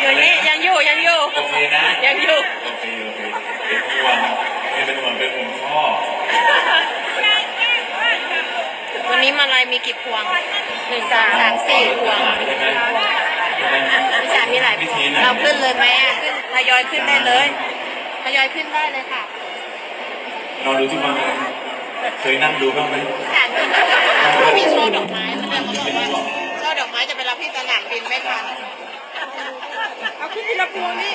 อยู่นี่ยังอยู่ยังอยู่โอเคนะยังอยู่โอเคโอเคเป็นห่วงไม่เป็นห่วงเป็นห่วงพ่อวันนี้มาลายมีกี่พวงหนึ่งสองสามสี่พวงใช่ไหมใช่ไหมพี่สามมีหลายพวิวงธีไหนเราขึ้นเลยไหมอะขึ้นทยอยขึ้นได้เลยทยอยขึ้นได้เลยค่ะนอนดูทุกวันเลยเคยนั่งดูบ้างไหมพี่สามเขามีช่อดอกไม้มันเลยเขาบอกว่าช่อดอกไม้จะไปรับที่สนามบินไม่ทัน เอาขึ้นทีละพวงนี่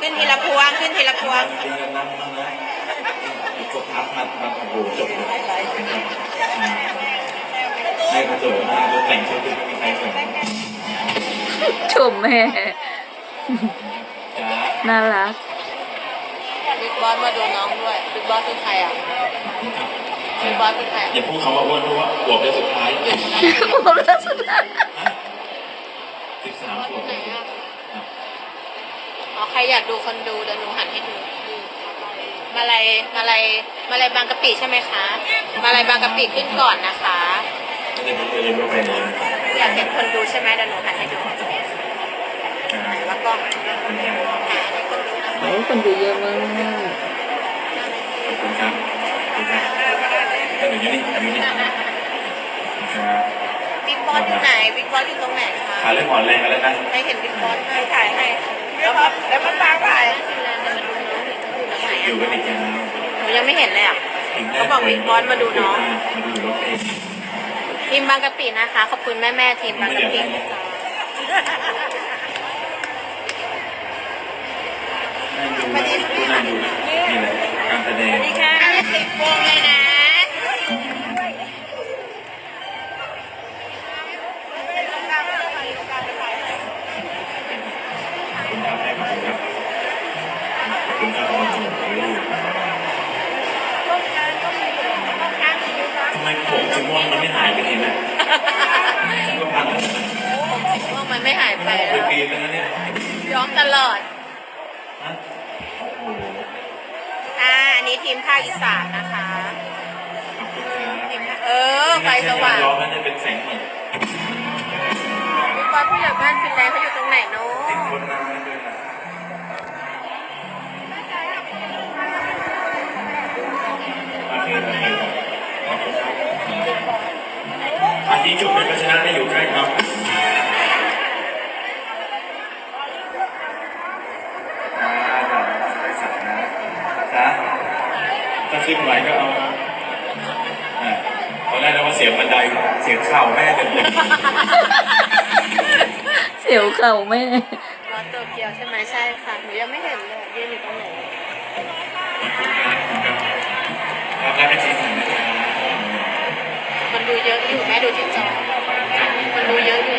ขึ้นทีละพวงขึ้นทีละพวงเดินนั่งนั่งนะกดทับมามาโอ้โหจบเลยให้กระโดดมารถแต่งชุดไม่มีใครสนชมแม่ จ้าน่ารัก บิ๊กบอสมาดูน้องด้วย บิ๊กบอสคือใครอะ บิ๊กบอสคือใครอย่าพูดคำว่าอ้วนเพราะว่าอวบได้สุดท้ายผมรักสุดท้ายสิบสามขวบไหนอะอ๋อใครอยากดูคนดูเดี๋ยวหนูหันให้ดู มาลายมาลายมาลายบางกะปิใช่ไหมคะ มาลายบางกะปิขึ้นก่อนนะคะ เดี๋ยวผมจะเรียนรู้ไปเลยอยากเห็นคนดูใช่ไหมเดี๋ยวหนูหันให้ดูแล้วก็หาให้คนดูนะคะโอ้คนดูเยอะมาก แต่หนูอยู่นี่อยู่นี่ครับบิ๊กบอสอยู่ไหนบิ๊กบอสอยู่ตรงไหนคะขาเริ่มอ่อนแรงกันแล้วนะให้เห็นบิ๊กบอสให้ถ่ายให้แล้วมาแล้วมาตามถ่ายอยู่กันอีกยาวหนูยังไม่เห็นเลยอะเขาบอกบิ๊กบอสมาดูน้องมาดูรถเองทีมบางกะปินะคะ ขอบคุณแม่แม่ๆทีมบางกะปินะจ๊ะนั่งดูนะดูนั่งดูนะนี่แหละการแสดงอันนี้สิบวงเลยนะำไมผมถึงว่ามันไม่หายไปทีนะก็พันผมสิบวงมันไม่หายไปเป็แล้นวปีแล้วนะเนี่ยย้อมตลอด ฮะโอ้โหอ่า อันนี้ทีมภาคอีสานนะคะ ขอบคุณครับทีมภาคเออ ไฟสว่างย้อมแล้วจะเป็นแสงเหมือนบิ๊กบอสผู้ใหญ่บ้านฟินแลนด์เขาอยู่ตรงไหนเนาะ ติดคนมาไม่ด้วยนะ จ๊ะถ้าขึ้นไหวก็เอาอ่าตอนแรกเราว่าเสียงบันไดเสียงเข่าแม่เต็มๆเสียวเข่าแม่ รถโตเกียวใช่ไหมใช่ค่ะหนูยังไม่เห็นเลยยืนอยู่ตรงไหนรับได้เป็นจริงนะครับ มันดูเยอะอยู่แม่ดูที่จอมันดูเยอะอยู่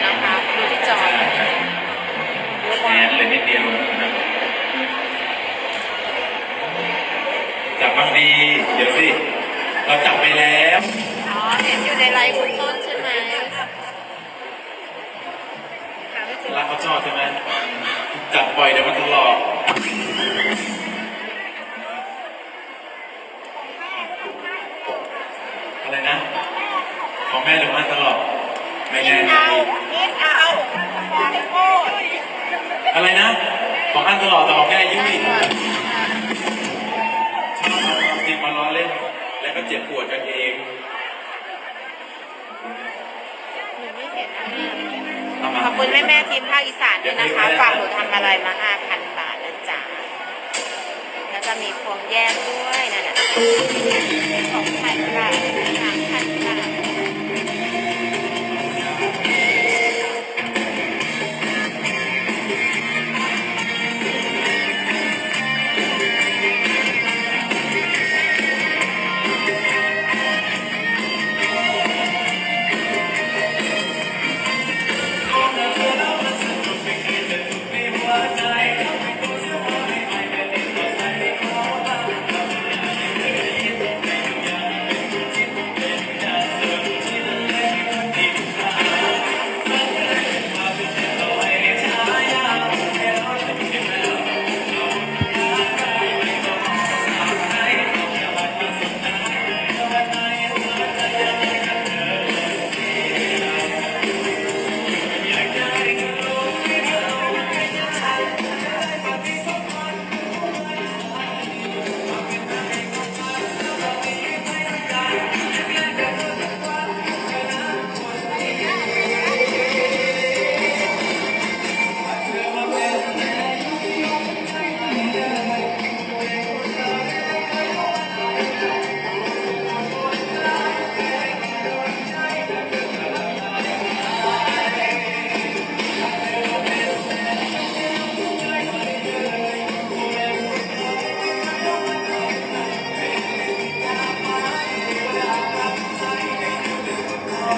ดี เดี๋ยวสิเราจับไปแล้วอ๋อเห็นอยู่ในไลฟ์คุณต้นใช่ไหมรักเขาชอบใช่ไหมจับบ่อยเดี๋ยวมันทะเลาะอะไรนะ ของแม่หรือมันตลอดไม่แน่ใจนิดเอาโอ้อะไรนะ ของอันตลอดแต่ของแม่ยุ่ยช ก็เจ็บปวดกันเองหนูไม่เห็นนะเอามาขอบคุณแม่แม่ๆทีมภาคอีสานด้วยนะคะ ฝากหนูทำอะไรมา5,000บาทนะจ๊ะ แล้วก็มีพวงแยกด้วยนั่นน่ะของพันบา